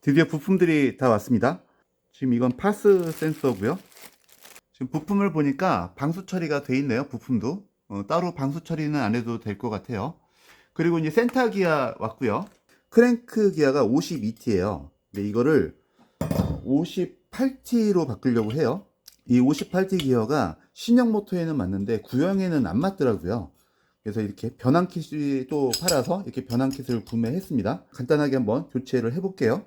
드디어 부품들이 다 왔습니다. 지금 이건 파스 센서고요. 지금 부품을 보니까 방수 처리가 돼 있네요. 부품도 어, 따로 방수 처리는 안 해도 될 것 같아요. 그리고 이제 센터 기아 왔고요. 크랭크 기아가 52T예요. 근데 이거를 58T로 바꾸려고 해요. 이 58T 기어가 신형 모터에는 맞는데 구형에는 안 맞더라고요. 그래서 이렇게 변환 킷이 또 팔아서 이렇게 변환 킷을 구매했습니다. 간단하게 한번 교체를 해볼게요.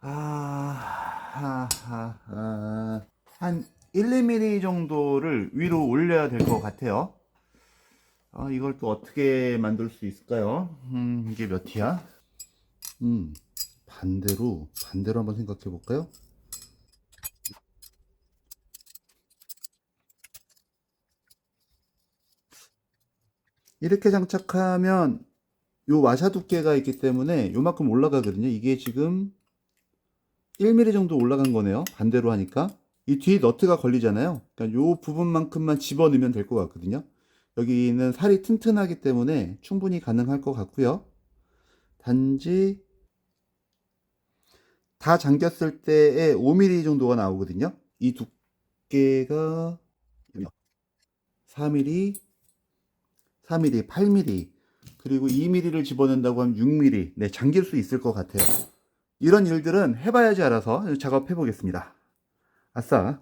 아, 아, 아, 한 1, 2mm 정도를 될 것 같아요. 아, 이걸 또 어떻게 만들 수 있을까요? 음, 이게 몇 티야? 음, 반대로, 반대로 한번 생각해 볼까요? 이렇게 장착하면 요 와샤 두께가 있기 때문에 요만큼 올라가거든요. 이게 지금 1mm 정도 올라간 거네요. 반대로 하니까. 이 뒤에 너트가 걸리잖아요. 그러니까 요 부분만큼만 집어넣으면 될 것 같거든요. 여기는 살이 튼튼하기 때문에 충분히 가능할 것 같고요. 단지 다 잠겼을 때에 5mm 정도가 나오거든요. 이 두께가 4mm, 4mm, 8mm, 그리고 2mm를 집어넣는다고 하면 6mm. 네, 잠길 수 있을 것 같아요. 이런 일들은 해봐야지 알아서 작업해 보겠습니다. 아싸.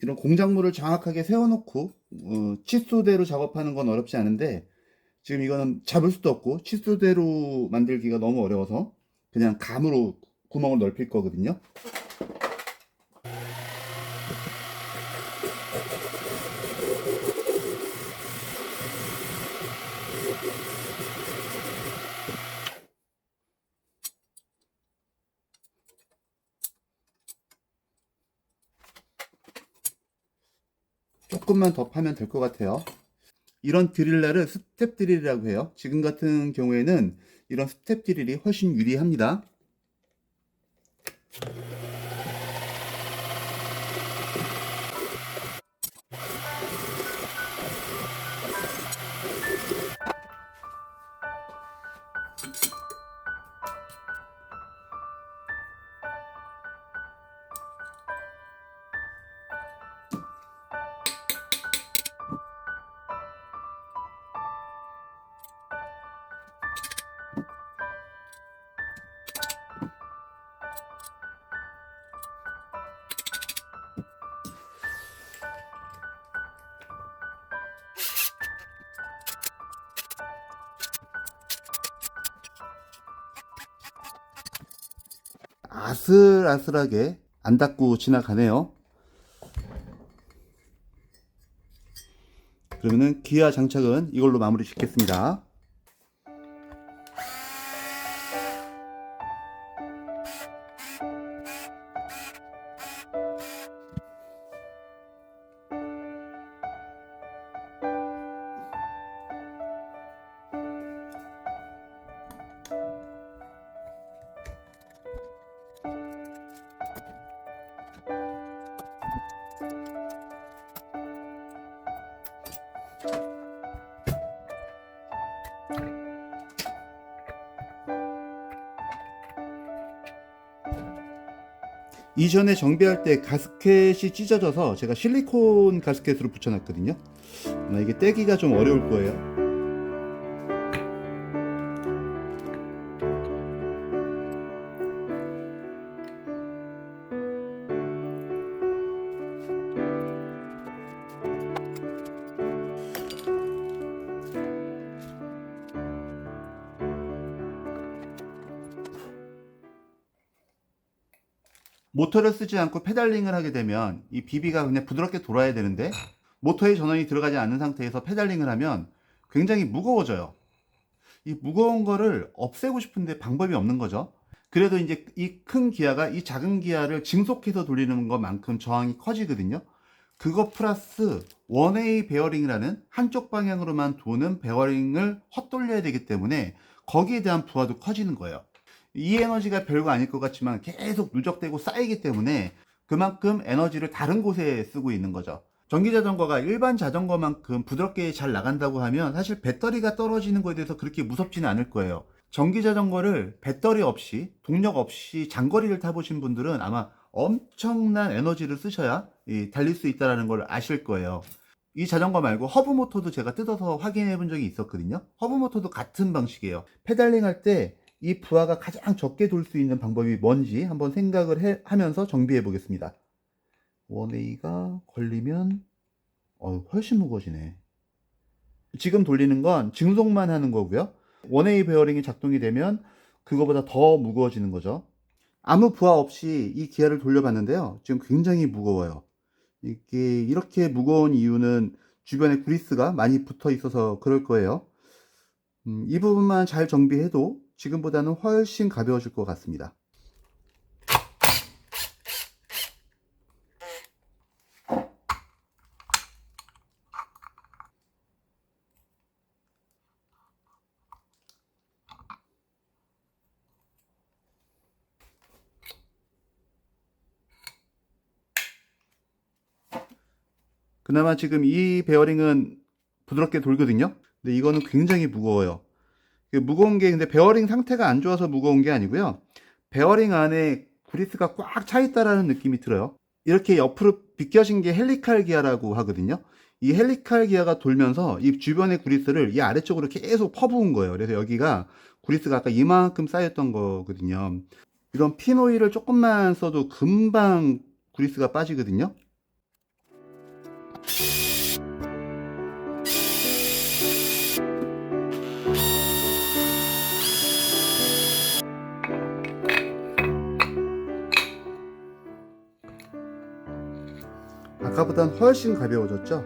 이런 공작물을 정확하게 세워놓고 어, 치수대로 작업하는 건 어렵지 않은데 지금 이거는 잡을 수도 없고 치수대로 만들기가 너무 어려워서 그냥 감으로 구멍을 넓힐 거거든요. 조금만 더 파면 될 것 같아요. 이런 드릴날을 스텝 드릴이라고 해요. 지금 같은 경우에는 이런 스텝 드릴이 훨씬 유리합니다. 아슬아슬하게 안 닿고 지나가네요. 그러면은 기아 장착은 이걸로 마무리 짓겠습니다. 이전에 정비할 때 가스켓이 찢어져서 제가 실리콘 가스켓으로 붙여놨거든요. 아마 이게 떼기가 좀 어려울 거예요. 모터를 쓰지 않고 페달링을 하게 되면 이 비비가 그냥 부드럽게 돌아야 되는데 모터에 전원이 들어가지 않는 상태에서 페달링을 하면 굉장히 무거워져요. 이 무거운 거를 없애고 싶은데 방법이 없는 거죠. 그래도 이제 이 큰 기아가 이 작은 기아를 증속해서 돌리는 것만큼 저항이 커지거든요. 그거 플러스 원웨이 베어링이라는 한쪽 방향으로만 도는 베어링을 헛돌려야 되기 때문에 거기에 대한 부하도 커지는 거예요. 이 에너지가 별거 아닐 것 같지만 계속 누적되고 쌓이기 때문에 그만큼 에너지를 다른 곳에 쓰고 있는 거죠. 전기 자전거가 일반 자전거만큼 부드럽게 잘 나간다고 하면 사실 배터리가 떨어지는 거에 대해서 그렇게 무섭지는 않을 거예요. 전기 자전거를 배터리 없이 동력 없이 장거리를 타보신 분들은 아마 엄청난 에너지를 쓰셔야 이, 달릴 수 있다는 걸 아실 거예요. 이 자전거 말고 허브 모터도 제가 뜯어서 확인해 본 적이 있었거든요. 허브 모터도 같은 방식이에요. 페달링 할 때 이 부하가 가장 적게 돌 수 있는 방법이 뭔지 한번 생각을 해- 하면서 정비해 보겠습니다. 원웨이가 걸리면 어, 훨씬 무거워지네. 지금 돌리는 건 증속만 하는 거고요. 원웨이 베어링이 작동이 되면 그거보다 더 무거워지는 거죠. 아무 부하 없이 이 기아를 돌려봤는데요. 지금 굉장히 무거워요. 이게 이렇게 무거운 이유는 주변에 그리스가 많이 붙어 있어서 그럴 거예요. 음, 이 부분만 잘 정비해도 지금보다는 훨씬 가벼워질 것 같습니다. 그나마 지금 이 베어링은 부드럽게 돌거든요. 근데 이거는 굉장히 무거워요. 그 무거운 게 근데 베어링 상태가 안 좋아서 무거운 게 아니고요. 베어링 안에 그리스가 꽉 차 있다라는 느낌이 들어요. 이렇게 옆으로 비껴진 게 헬리칼 기아라고 하거든요. 이 헬리칼 기아가 돌면서 이 주변의 그리스를 이 아래쪽으로 계속 퍼부은 거예요. 그래서 여기가 그리스가 아까 이만큼 쌓였던 거거든요. 이런 피노일을 조금만 써도 금방 그리스가 빠지거든요. 아까보단 훨씬 가벼워졌죠?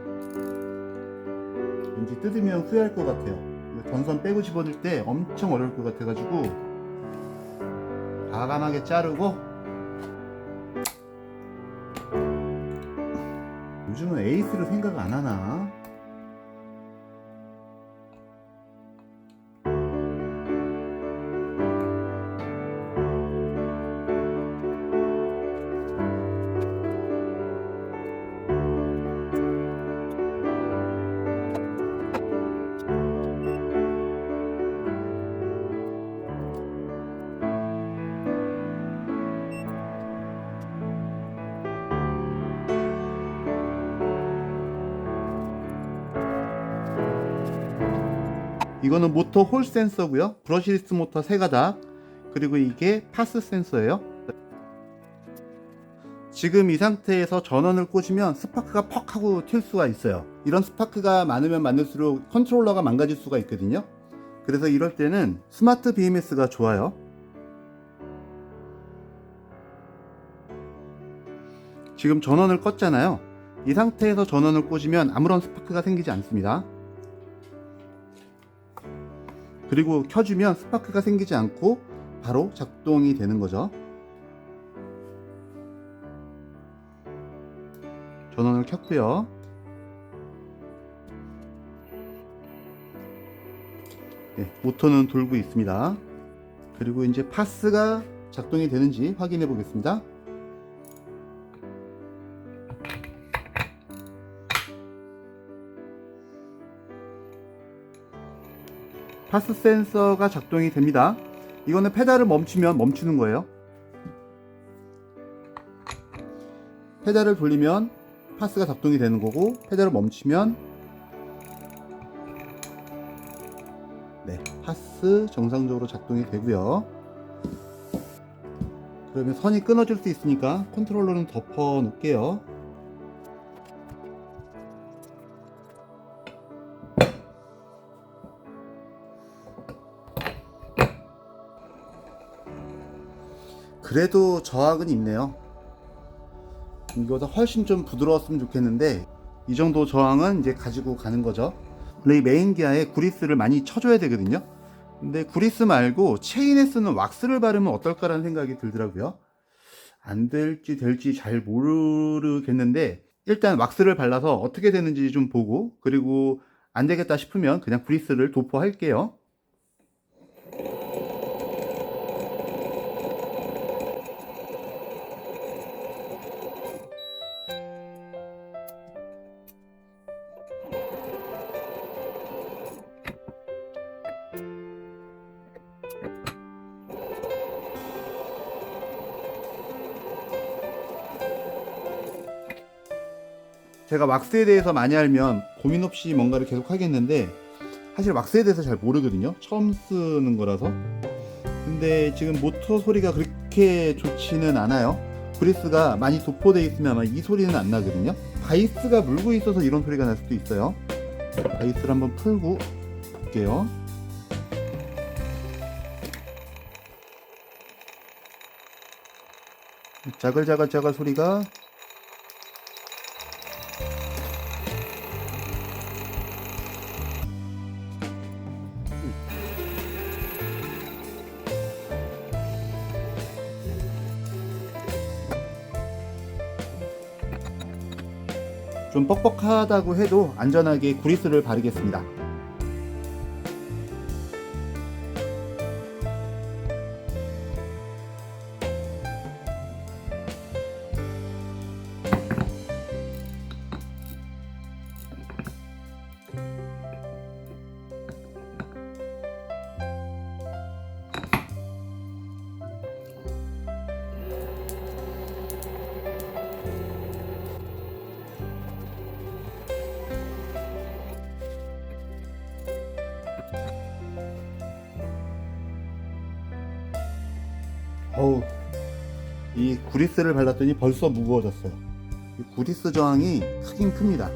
왠지 뜯으면 후회할 것 같아요. 전선 빼고 집어넣을 때 엄청 어려울 것 같아가지고 과감하게 자르고 요즘은 에이스를 생각 안 하나? 이거는 모터 홀 센서고요. 브러시리스 모터 세 가닥. 그리고 이게 파스 센서예요. 지금 이 상태에서 전원을 꽂으면 스파크가 퍽 하고 튈 수가 있어요. 이런 스파크가 많으면 많을수록 컨트롤러가 망가질 수가 있거든요. 그래서 이럴 때는 스마트 BMS가 좋아요. 지금 전원을 껐잖아요. 이 상태에서 전원을 꽂으면 아무런 스파크가 생기지 않습니다. 그리고 켜주면 스파크가 생기지 않고 바로 작동이 되는 거죠. 전원을 켰고요. 네, 모터는 돌고 있습니다. 그리고 이제 파스가 작동이 되는지 확인해 보겠습니다. 파스 센서가 작동이 됩니다. 이거는 페달을 멈추면 멈추는 거예요. 페달을 돌리면 파스가 작동이 되는 거고 페달을 멈추면 네, 파스 정상적으로 작동이 되고요. 그러면 선이 끊어질 수 있으니까 컨트롤러는 덮어 놓을게요. 그래도 저항은 있네요. 이거보다 훨씬 좀 부드러웠으면 좋겠는데 이 정도 저항은 이제 가지고 가는 거죠. 원래 이 메인 기아에 구리스를 많이 쳐줘야 되거든요. 근데 구리스 말고 체인에 쓰는 왁스를 바르면 어떨까라는 생각이 들더라고요. 안 될지 될지 잘 모르겠는데 일단 왁스를 발라서 어떻게 되는지 좀 보고 그리고 안 되겠다 싶으면 그냥 구리스를 도포할게요. 제가 왁스에 대해서 많이 알면 고민 없이 뭔가를 계속 하겠는데 사실 왁스에 대해서 잘 모르거든요. 처음 쓰는 거라서. 근데 지금 모터 소리가 그렇게 좋지는 않아요. 브리스가 많이 도포되어 있으면 아마 이 소리는 안 나거든요. 바이스가 물고 있어서 이런 소리가 날 수도 있어요. 바이스를 한번 풀고 볼게요. 자글자글자글 소리가 좀 뻑뻑하다고 해도 안전하게 구리스를 바르겠습니다. 이 구리스를 발랐더니 벌써 무거워졌어요. 이 구리스 저항이 크긴 큽니다.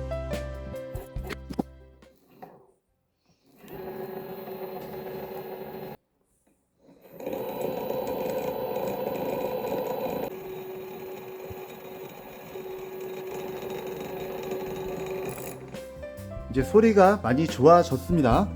이제 소리가 많이 좋아졌습니다.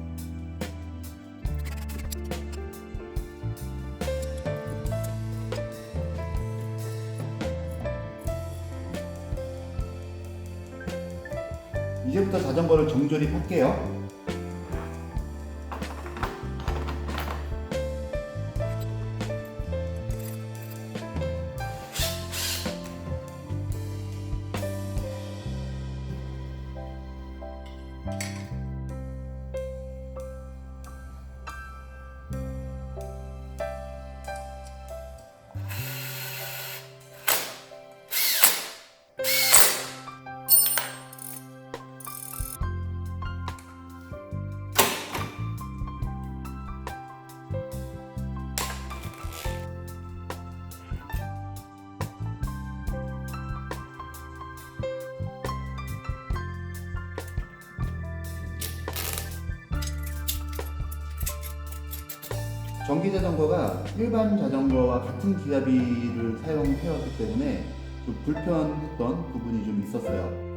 전기 자전거가 일반 자전거와 같은 기압비를 사용해왔기 때문에 좀 불편했던 부분이 좀 있었어요.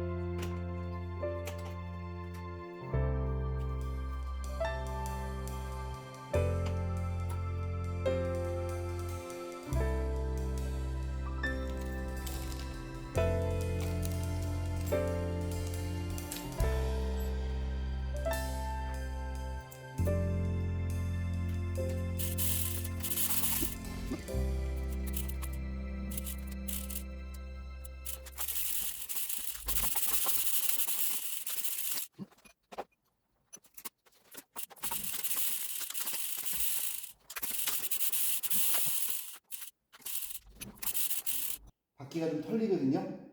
바퀴가 좀 털리거든요.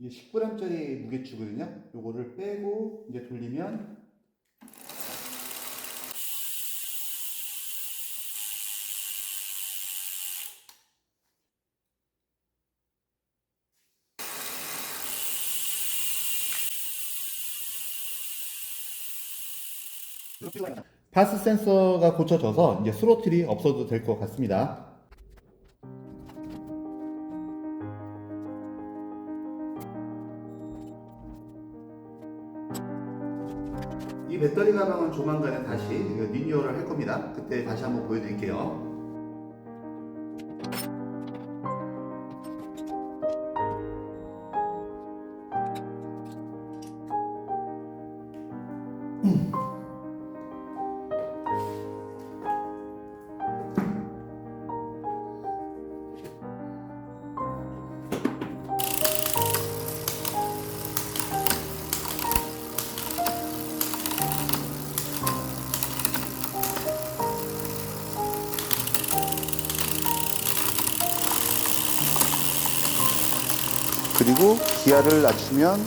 이게 10g짜리 무게추거든요. 요거를 빼고 이제 돌리면 파스 센서가 고쳐져서 이제 스로틀이 없어도 될 것 같습니다. 배터리 가방은 조만간에 다시 리뉴얼을 할 겁니다. 그때 다시 한번 보여드릴게요. 그리고 기아를 낮추면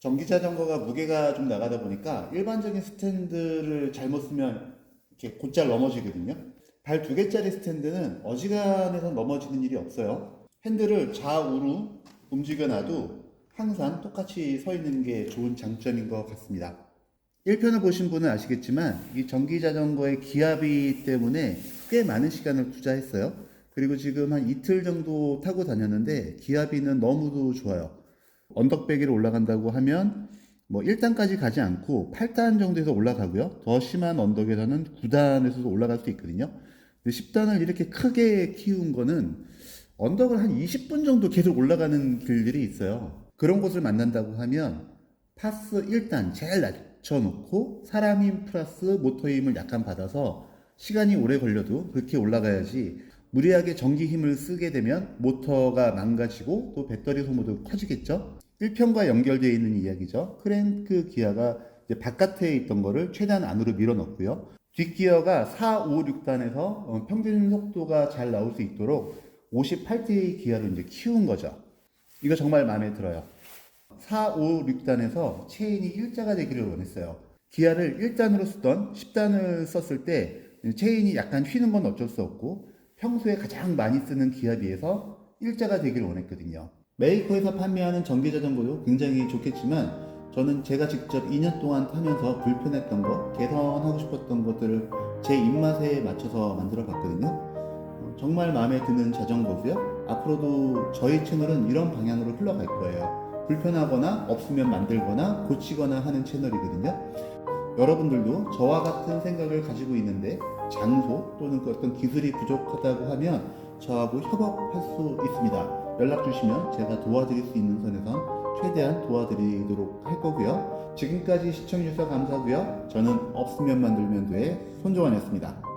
전기 자전거가 무게가 좀 나가다 보니까 일반적인 스탠드를 잘못 쓰면 이렇게 곧잘 넘어지거든요. 발 두 개짜리 스탠드는 어지간해서 넘어지는 일이 없어요. 핸들을 좌우로 움직여놔도 항상 똑같이 서 있는 게 좋은 장점인 것 같습니다. 1편을 보신 분은 아시겠지만 이 전기 자전거의 기압이 때문에 꽤 많은 시간을 투자했어요. 그리고 지금 한 이틀 정도 타고 다녔는데 기압이는 너무도 좋아요. 언덕배기로 올라간다고 하면 뭐 1단까지 가지 않고 8단 정도에서 올라가고요. 더 심한 언덕에서는 9단에서도 올라갈 수 있거든요. 근데 10단을 이렇게 크게 키운 거는 언덕을 한 20분 정도 계속 올라가는 길들이 있어요. 그런 곳을 만난다고 하면 파스 1단 제일 낮춰놓고 사람 힘 플러스 모터 힘을 약간 받아서 시간이 오래 걸려도 그렇게 올라가야지 무리하게 전기 힘을 쓰게 되면 모터가 망가지고 또 배터리 소모도 커지겠죠. 1편과 연결되어 있는 이야기죠. 크랭크 이제 바깥에 있던 거를 최대한 안으로 밀어넣고요. 뒷기어가 4, 5, 6단에서 어, 평균 속도가 잘 나올 수 있도록 58대의 기어를 이제 키운 거죠. 이거 정말 마음에 들어요. 4, 5, 6단에서 체인이 일자가 되기를 원했어요. 기아를 1단으로 쓰던 10단을 썼을 때 체인이 약간 휘는 건 어쩔 수 없고 평소에 가장 많이 쓰는 기아 비해서 일자가 되기를 원했거든요. 메이커에서 판매하는 전기 자전거도 굉장히 좋겠지만 저는 제가 직접 2년 동안 타면서 불편했던 거, 개선하고 싶었던 것들을 제 입맛에 맞춰서 만들어 봤거든요. 어, 정말 마음에 드는 자전거고요. 앞으로도 저희 채널은 이런 방향으로 흘러갈 거예요. 불편하거나 없으면 만들거나 고치거나 하는 채널이거든요. 여러분들도 저와 같은 생각을 가지고 있는데 장소 또는 그 어떤 기술이 부족하다고 하면 저하고 협업할 수 있습니다. 연락 주시면 제가 도와드릴 수 있는 선에선 최대한 도와드리도록 할 거고요. 지금까지 시청해주셔서 감사하고요. 저는 없으면 만들면 돼 손종환이었습니다.